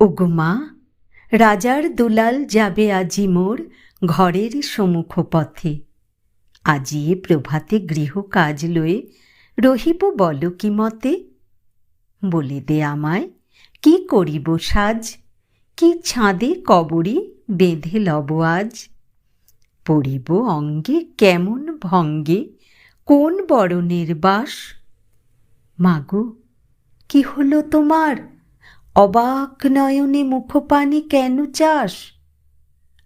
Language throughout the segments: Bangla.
ওগো মা রাজার দুলাল যাবে আজি মোর ঘরের সম্মুখ পথে আজিয়ে প্রভাতে গৃহ কাজ লয়ে রহিব বল কি মতে? বলে দে আমায়, কি করিব সাজ? কি ছাঁদে কবরে বেঁধে লব আজ? পড়িব অঙ্গে কেমন ভঙ্গে, কোন বরণের বাস? মাগো, কি হলো তোমার? অবাক নয়নে মুখপানে কেন চাস?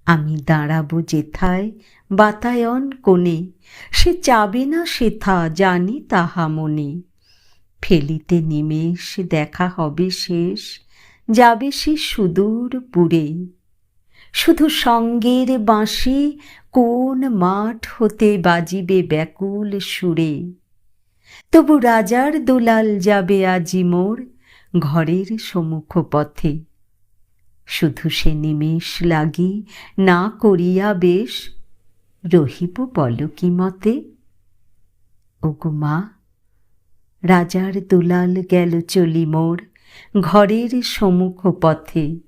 আমি দাঁড়াবো যেথায় বাতায়ন কোণে, সে চাবে না সেথা জানি তাহা মনে। ফেলিতে নিমেষ দেখা হবে শেষ, যাবে সে সুদূর পুরে। শুধু সঙ্গের বাঁশি কোন মাঠ হতে বাজিবে ব্যাকুল সুরে। তবু রাজার দুলাল যাবে আজি মোর ঘরের সম্মুখ পথে। শুধু সে নিমেষ লাগি না করিয়া বেশ। রহিব বল কি মতে, ওগো মা, রাজার দুলাল গেল চলি মোর ঘরের সম্মুখ পথে।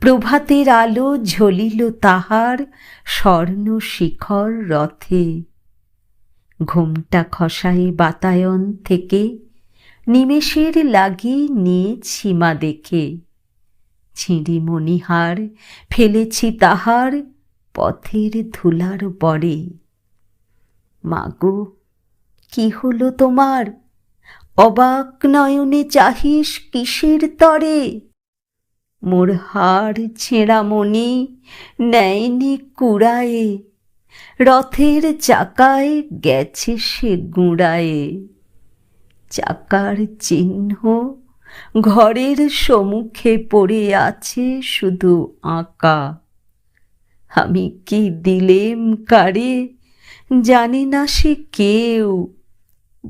প্রভাতের আলো ঝলিল তাহার স্বর্ণ শিখর রথে। ঘুমটা খসায়ে বাতায়ন থেকে নিমেষের লাগি নিয়ে সীমা দেখে। ছিঁড়ি মণিহার ফেলেছি তাহার পথের ধুলার পরে মাগো, কি হলো তোমার? অবাক নয়নে চাহিস কিসের তরে? মোর হাড় ছেঁড়া মণি নেয়নি কুড়ায়ে, রথের চাকায় গেছে সে গুঁড়ায়ে। চাকার চিহ্ন। ঘরের সম্মুখে পড়ে আছে শুধু আঁকা। আমি কি দিলেম কারে? জানি না সে কেউ।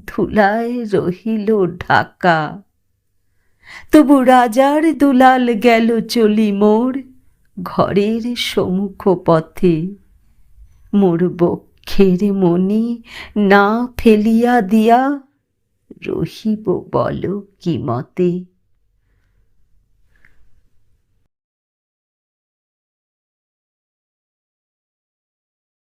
ধুলায় রহিল ঢাকা। তবু রাজার দুলাল গেল চলি মোর ঘরের সম্মুখ পথে। মোর বক্ষের মনি না ফেলিয়া দিয়া রহিব বল কি মতে